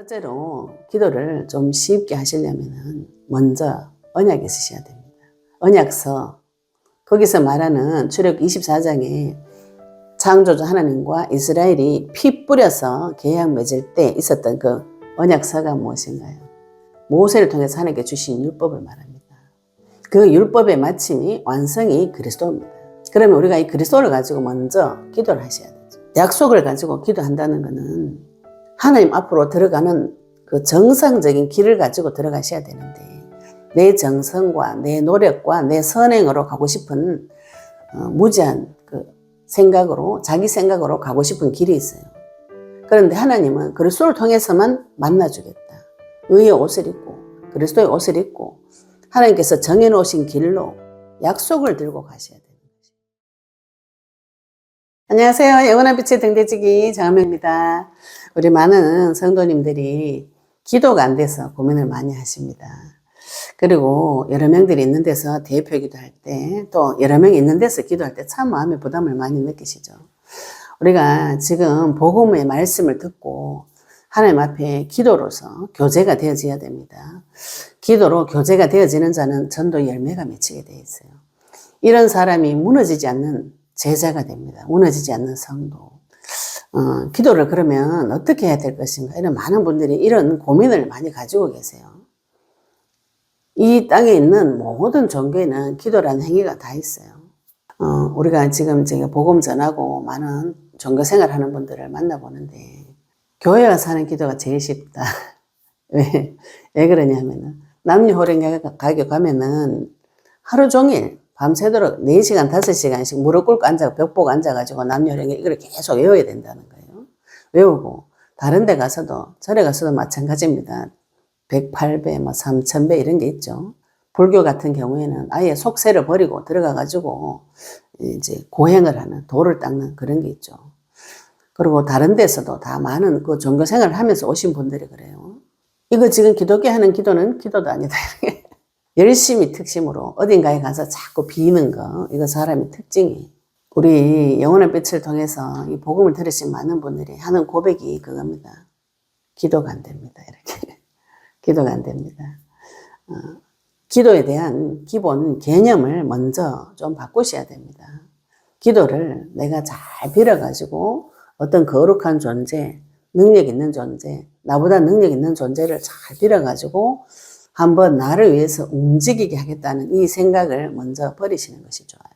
첫째로 기도를 좀 쉽게 하시려면 먼저 언약에 쓰셔야 됩니다. 언약서 거기서 말하는 출애굽 24장에 창조주 하나님과 이스라엘이 피 뿌려서 계약 맺을 때 있었던 그 언약서가 무엇인가요? 모세를 통해서 하나님께 주신 율법을 말합니다. 그 율법의 마침이 완성이 그리스도입니다. 그러면 우리가 이 그리스도를 가지고 먼저 기도를 하셔야 되죠. 약속을 가지고 기도한다는 것은 하나님 앞으로 들어가는 그 정상적인 길을 가지고 들어가셔야 되는데 내 정성과 내 노력과 내 선행으로 가고 싶은 어, 무지한 그 생각으로 자기 생각으로 가고 싶은 길이 있어요. 그런데 하나님은 그리스도를 통해서만 만나주겠다. 의의 옷을 입고 그리스도의 옷을 입고 하나님께서 정해놓으신 길로 약속을 들고 가셔야 거죠. 안녕하세요. 영원한 빛의 등대지기 정하입니다 우리 많은 성도님들이 기도가 안 돼서 고민을 많이 하십니다. 그리고 여러 명들이 있는 데서 대표 기도할 때, 또 여러 명이 있는 데서 기도할 때 참 마음의 부담을 많이 느끼시죠. 우리가 지금 복음의 말씀을 듣고 하나님 앞에 기도로서 교제가 되어져야 됩니다. 기도로 교제가 되어지는 자는 전도 열매가 맺히게 되어 있어요. 이런 사람이 무너지지 않는 제자가 됩니다. 무너지지 않는 성도. 어, 기도를 그러면 어떻게 해야 될 것인가? 이런 많은 분들이 이런 고민을 많이 가지고 계세요. 이 땅에 있는 모든 종교에는 기도라는 행위가 다 있어요. 어, 우리가 지금 제가 복음 전하고 많은 종교 생활하는 분들을 만나보는데 교회 와서 하는 기도가 제일 쉽다. 왜? 왜 그러냐면은 남녀 호령 가게 가면은 하루 종일 밤새도록 4시간, 5시간씩 무릎 꿇고 앉아, 벽 보고 앉아가지고 남녀 호령에 이걸 계속 외워야 된다는 거예요. 외우고 다른 데 가서도 절에 가서도 마찬가지입니다. 108배, 뭐 3000배 이런 게 있죠. 불교 같은 경우에는 아예 속세를 버리고 들어가가지고 이제 고행을 하는, 돌을 닦는 그런 게 있죠. 그리고 다른 데서도 다 많은 그 종교 생활을 하면서 오신 분들이 그래요. 이거 지금 기독교 하는 기도는 기도도 아니다. 열심히 특심으로 어딘가에 가서 자꾸 비는 거, 이거 사람의 특징이. 우리 영혼의 빛을 통해서 이 복음을 들으신 많은 분들이 하는 고백이 그겁니다. 기도가 안 됩니다. 이렇게. 기도가 안 됩니다. 어, 기도에 대한 기본 개념을 먼저 좀 바꾸셔야 됩니다. 기도를 내가 잘 빌어가지고 어떤 거룩한 존재, 능력 있는 존재, 나보다 능력 있는 존재를 잘 빌어가지고 한번 나를 위해서 움직이게 하겠다는 이 생각을 먼저 버리시는 것이 좋아요.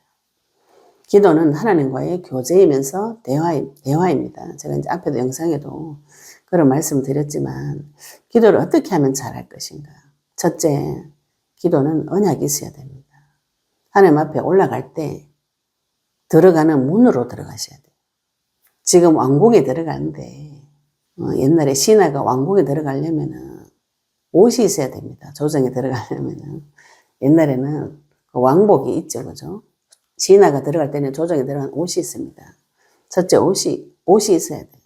기도는 하나님과의 교제이면서 대화, 대화입니다. 제가 이제 앞에도 영상에도 그런 말씀을 드렸지만, 기도를 어떻게 하면 잘할 것인가? 첫째, 기도는 언약이 있어야 됩니다. 하나님 앞에 올라갈 때 들어가는 문으로 들어가셔야 돼요. 지금 왕궁에 들어가는데, 어, 옛날에 신하가 왕궁에 들어가려면은 옷이 있어야 됩니다. 조정에 들어가려면은. 옛날에는 그 왕복이 있죠, 그죠? 신하가 들어갈 때는 조정에 들어간 옷이 있습니다. 첫째, 옷이, 옷이 있어야 돼요.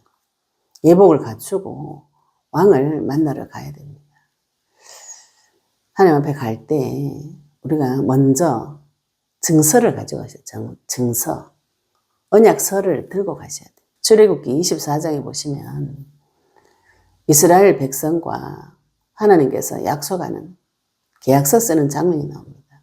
예복을 갖추고 왕을 만나러 가야 됩니다. 하나님 앞에 갈 때 우리가 먼저 증서를 가지고 가셔야 돼요. 증서. 언약서를 들고 가셔야 돼요. 출애굽기 24장에 보시면 이스라엘 백성과 하나님께서 약속하는 계약서 쓰는 장면이 나옵니다.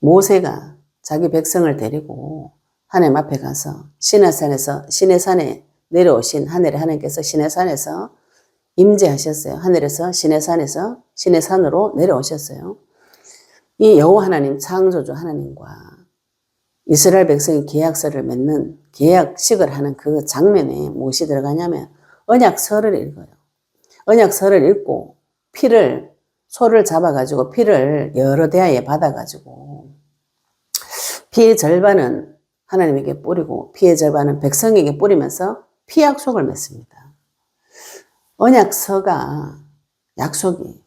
모세가 자기 백성을 데리고 하나님 앞에 가서 시내산에서 시내산에 내려오신 하늘의 하나님께서 시내산에서 임재하셨어요. 하늘에서 시내산에서 시내산으로 내려오셨어요. 이 여호와 하나님 창조주 하나님과 이스라엘 백성이 계약서를 맺는 계약식을 하는 그 장면에 무엇이 들어가냐면 언약서를 읽어요. 언약서를 읽고 피를 소를 잡아가지고 피를 여러 대야에 받아가지고 피의 절반은 하나님에게 뿌리고 피의 절반은 백성에게 뿌리면서 피 약속을 맺습니다. 언약서가 약속이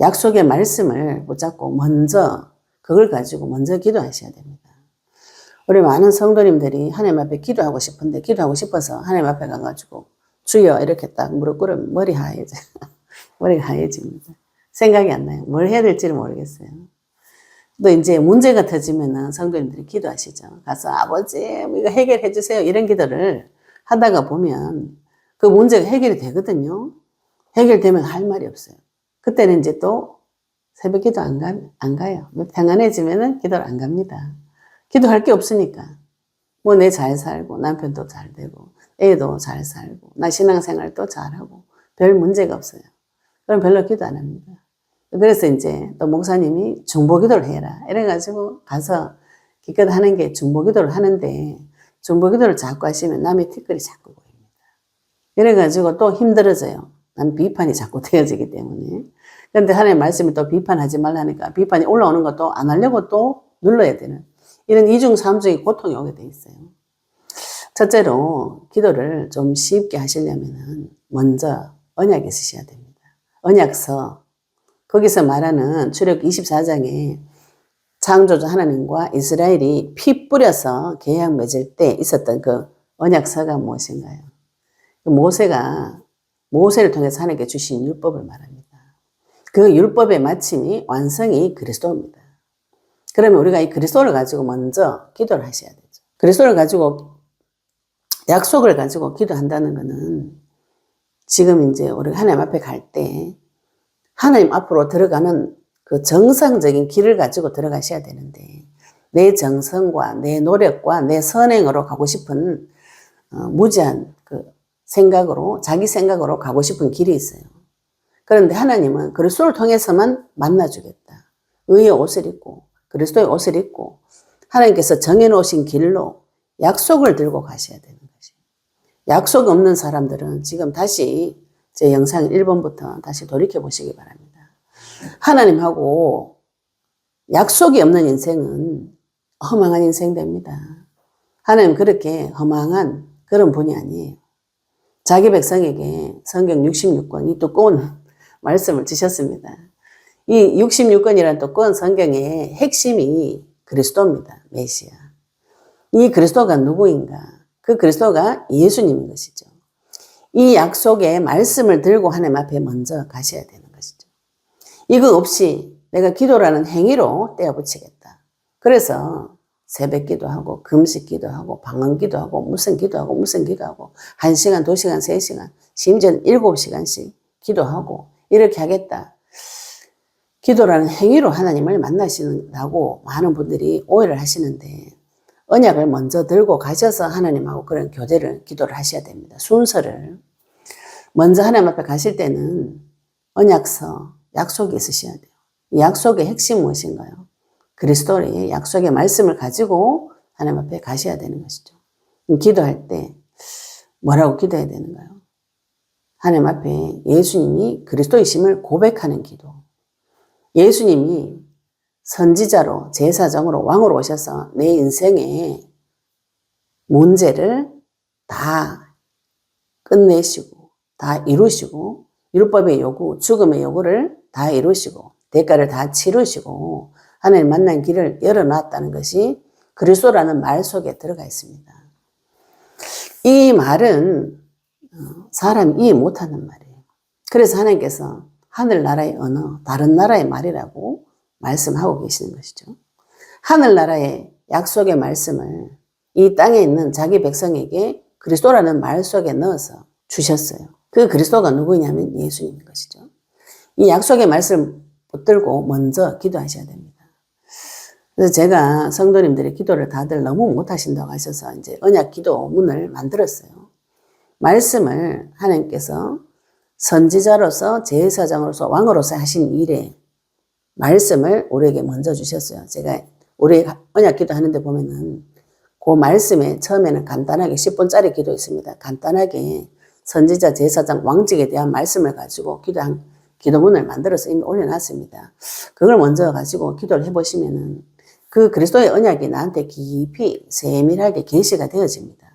약속의 말씀을 붙잡고 먼저 그걸 가지고 먼저 기도하셔야 됩니다. 우리 많은 성도님들이 하나님 앞에 기도하고 싶은데 기도하고 싶어서 하나님 앞에 가가지고 주여 이렇게 딱 무릎 꿇으면 머리 하얘져 머리가 하얘집니다. 생각이 안 나요. 뭘 해야 될지를 모르겠어요. 또 이제 문제가 터지면은 성도님들이 기도하시죠. 가서 아버지 이거 해결해 주세요. 이런 기도를 하다가 보면 그 문제가 해결이 되거든요. 해결되면 할 말이 없어요. 그때는 이제 또 새벽 기도 안, 가, 안 가요. 평안해지면은 기도를 안 갑니다. 기도할 게 없으니까. 뭐 내 잘 살고, 남편도 잘 되고, 애도 잘 살고, 나 신앙생활도 잘하고, 별 문제가 없어요. 그럼 별로 기도 안 합니다. 그래서 이제 또 목사님이 중보 기도를 해라. 이래가지고 가서 기껏 하는 게 중보 기도를 하는데, 중보 기도를 자꾸 하시면 남의 티끌이 자꾸 보입니다. 이래가지고 또 힘들어져요. 남 비판이 자꾸 되어지기 때문에. 그런데 하나님 말씀을 또 비판하지 말라니까 비판이 올라오는 것도 안 하려고 또 눌러야 되는 이런 이중 삼중의 고통이 오게 돼 있어요. 첫째로 기도를 좀 쉽게 하시려면은 먼저 언약에 쓰셔야 됩니다. 언약서 거기서 말하는 출애굽 24장에 창조주 하나님과 이스라엘이 피 뿌려서 계약 맺을 때 있었던 그 언약서가 무엇인가요? 그 모세가 모세를 통해서 하나님께 주신 율법을 말합니다. 그 율법의 마침이 완성이 그리스도입니다. 그러면 우리가 이 그리스도를 가지고 먼저 기도를 하셔야 되죠. 그리스도를 가지고 약속을 가지고 기도한다는 것은 지금 이제 우리가 하나님 앞에 갈 때 하나님 앞으로 들어가는 그 정상적인 길을 가지고 들어가셔야 되는데 내 정성과 내 노력과 내 선행으로 가고 싶은 어, 무지한 그 생각으로 자기 생각으로 가고 싶은 길이 있어요. 그런데 하나님은 그리스도를 통해서만 만나주겠다. 의의 옷을 입고 그리스도의 옷을 입고 하나님께서 정해놓으신 길로 약속을 들고 가셔야 것이에요. 약속 없는 사람들은 지금 다시 제 영상 1번부터 다시 돌이켜 보시기 바랍니다. 하나님하고 약속이 없는 인생은 허망한 인생 됩니다. 하나님 그렇게 허망한 그런 분이 아니에요. 자기 백성에게 성경 66권 이 두꺼운 말씀을 주셨습니다. 이 66권이라는 두꺼운 성경의 핵심이 그리스도입니다. 메시아. 이 그리스도가 누구인가? 그 그리스도가 예수님인 것이죠. 이 약속의 말씀을 들고 하나님 앞에 먼저 가셔야 되는 것이죠. 이거 없이 내가 기도라는 행위로 떼어붙이겠다. 그래서 새벽 기도하고 금식 기도하고 방언 기도하고 무슨 기도하고 무슨 기도하고 1시간, 2시간, 3시간, 심지어는 7시간씩 기도하고 이렇게 하겠다. 기도라는 행위로 하나님을 만나시는다고 많은 분들이 오해를 하시는데 언약을 먼저 들고 가셔서 하나님하고 그런 교제를 기도를 하셔야 됩니다. 순서를 먼저 하나님 앞에 가실 때는 언약서 약속이 있으셔야 돼요. 이 약속의 핵심 무엇인가요? 그리스도의 약속의 말씀을 가지고 하나님 앞에 가셔야 되는 것이죠. 기도할 때 뭐라고 기도해야 되는가요? 하나님 앞에 예수님이 그리스도이심을 고백하는 기도. 예수님이 선지자로 제사장으로 왕으로 오셔서 내 인생의 문제를 다 끝내시고 다 이루시고 율법의 요구, 죽음의 요구를 다 이루시고 대가를 다 치르시고 하나님 만난 길을 열어놨다는 것이 그리스도라는 말 속에 들어가 있습니다. 이 말은 어, 사람이 이해 못하는 말이에요. 그래서 하나님께서 하늘나라의 언어, 다른 나라의 말이라고 말씀하고 계시는 것이죠. 하늘나라의 약속의 말씀을 이 땅에 있는 자기 백성에게 그리스도라는 말 속에 넣어서 주셨어요. 그 그리스도가 누구냐면 예수님인 것이죠. 이 약속의 말씀을 붙들고 먼저 기도하셔야 됩니다. 그래서 제가 성도님들의 기도를 다들 너무 못하신다고 하셔서 이제 언약 기도 문을 만들었어요. 말씀을 하나님께서 선지자로서 제사장으로서 왕으로서 하신 일에 말씀을 우리에게 먼저 주셨어요. 제가 우리 언약 기도 하는데 보면은 그 말씀에 처음에는 간단하게 10분짜리 기도 있습니다. 간단하게 선지자, 제사장, 왕직에 대한 말씀을 가지고 기도한 기도문을 만들어서 이미 올려놨습니다. 그걸 먼저 가지고 기도를 해보시면은 그 그리스도의 언약이 나한테 깊이 세밀하게 계시가 되어집니다.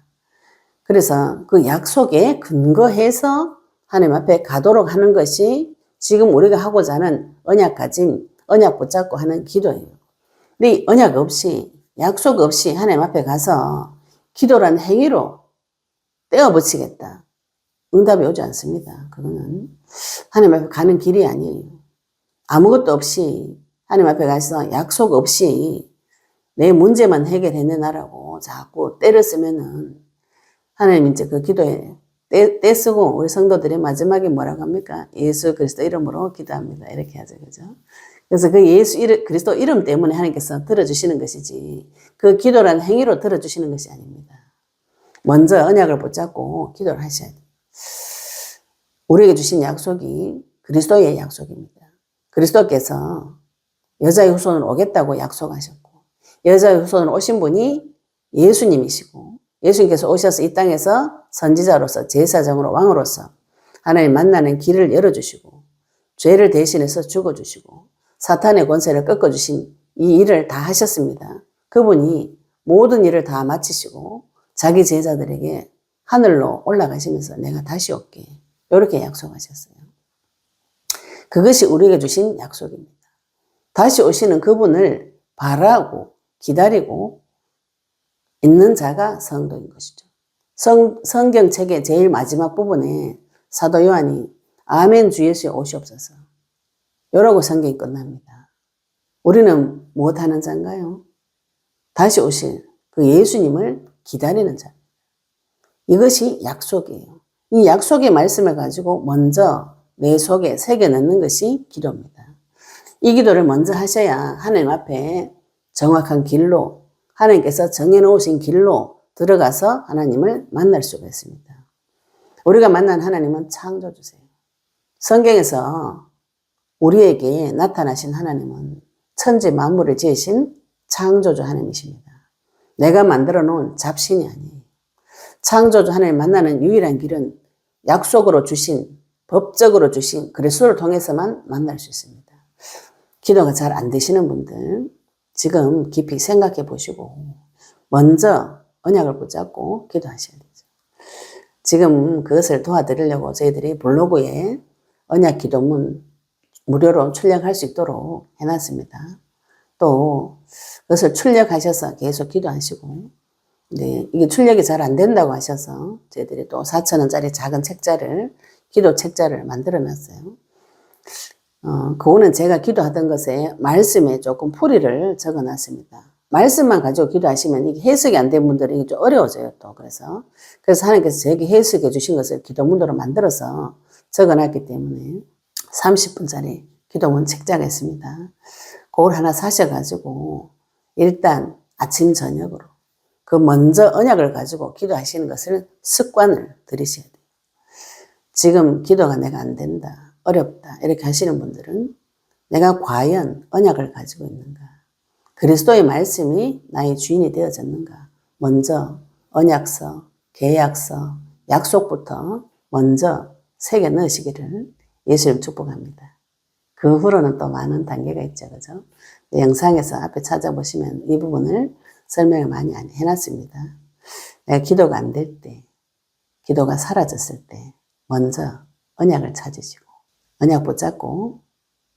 그래서 그 약속에 근거해서 하나님 앞에 가도록 하는 것이 지금 우리가 하고자 하는 언약 가진 언약 붙잡고 하는 기도예요. 근데 이 언약 없이 약속 없이 하나님 앞에 가서 기도란 행위로 떼어 붙이겠다. 응답이 오지 않습니다. 그거는 하나님 앞에 가는 길이 아니에요. 아무것도 없이 하나님 앞에 가서 약속 없이 내 문제만 해결해내놔라고 자꾸 때렸으면은 하나님 이제 그 기도에 떼, 떼쓰고 우리 성도들이 마지막에 뭐라고 합니까? 예수 그리스도 이름으로 기도합니다. 이렇게 하죠. 그죠? 그래서 그 예수 이름, 그리스도 이름 때문에 하나님께서 들어주시는 것이지 그 기도라는 행위로 들어주시는 것이 아닙니다. 먼저 언약을 붙잡고 기도를 하셔야 돼요. 우리에게 주신 약속이 그리스도의 약속입니다. 그리스도께서 여자의 후손은 오겠다고 약속하셨고 여자의 후손은 오신 분이 예수님이시고 예수님께서 오셔서 이 땅에서 선지자로서 제사장으로 왕으로서 하나님 만나는 길을 열어주시고 죄를 대신해서 죽어주시고 사탄의 권세를 꺾어주신 이 일을 다 하셨습니다. 그분이 모든 일을 다 마치시고 자기 제자들에게 하늘로 올라가시면서 내가 다시 올게. 이렇게 약속하셨어요. 그것이 우리에게 주신 약속입니다. 다시 오시는 그분을 바라고 기다리고 있는 자가 성도인 것이죠. 성, 성경책의 제일 마지막 부분에 사도 요한이 아멘 주 예수에 오시옵소서. 이러고 성경이 끝납니다. 우리는 무엇하는 자인가요? 다시 오실 그 예수님을 기다리는 자. 이것이 약속이에요. 이 약속의 말씀을 가지고 먼저 내 속에 새겨 넣는 것이 기도입니다. 이 기도를 먼저 하셔야 하나님 앞에 정확한 길로 하나님께서 정해놓으신 길로 들어가서 하나님을 만날 수가 있습니다. 우리가 만난 하나님은 창조주세요. 성경에서 우리에게 나타나신 하나님은 천지 만물을 지으신 창조주 하나님이십니다. 내가 만들어 놓은 잡신이 아니에요. 창조주 하나님 만나는 유일한 길은 약속으로 주신, 법적으로 주신 그리스도를 통해서만 만날 수 있습니다. 기도가 잘 안 되시는 분들, 지금 깊이 생각해 보시고, 먼저 언약을 붙잡고 기도하셔야 되죠. 지금 그것을 도와드리려고 저희들이 블로그에 언약 기도문 무료로 출력할 수 있도록 해놨습니다. 또 그것을 출력하셔서 계속 기도하시고, 네, 이게 출력이 잘 안 된다고 하셔서 저희들이 또 4천 원짜리 작은 책자를, 기도 책자를 만들어 놨어요. 어, 그거는 제가 기도하던 것에 말씀에 조금 풀이를 적어 놨습니다. 말씀만 가지고 기도하시면 이게 해석이 안 된 분들은 이게 좀 어려워져요, 또. 그래서. 그래서 하나님께서 제게 해석해 주신 것을 기도문으로 만들어서 적어 놨기 때문에 30분짜리 기도문 책자가 있습니다. 그걸 하나 사셔가지고 일단 아침, 저녁으로 그 먼저 언약을 가지고 기도하시는 것을 습관을 들이셔야 돼요. 지금 기도가 내가 안 된다. 어렵다. 이렇게 하시는 분들은 내가 과연 언약을 가지고 있는가? 그리스도의 말씀이 나의 주인이 되어졌는가? 먼저 언약서, 계약서, 약속부터 먼저 새겨 넣으시기를 예수님 축복합니다. 그 후로는 또 많은 단계가 있죠. 그죠? 영상에서 앞에 찾아보시면 이 부분을 설명을 많이 해놨습니다. 내가 기도가 안 될 때, 기도가 사라졌을 때, 먼저 언약을 찾으시고, 언약 붙잡고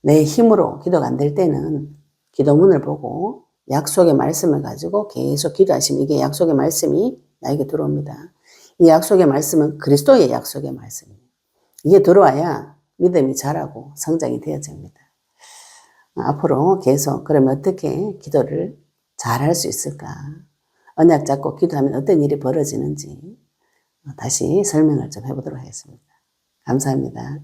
내 힘으로 기도가 안 될 때는 기도문을 보고 약속의 말씀을 가지고 계속 기도하시면 이게 약속의 말씀이 나에게 들어옵니다. 이 약속의 말씀은 그리스도의 약속의 말씀이에요. 이게 들어와야 믿음이 자라고 성장이 되어집니다. 앞으로 계속 그러면 어떻게 기도를 잘 할 수 있을까? 언약 잡고 기도하면 어떤 일이 벌어지는지 다시 설명을 좀 해보도록 하겠습니다. 감사합니다.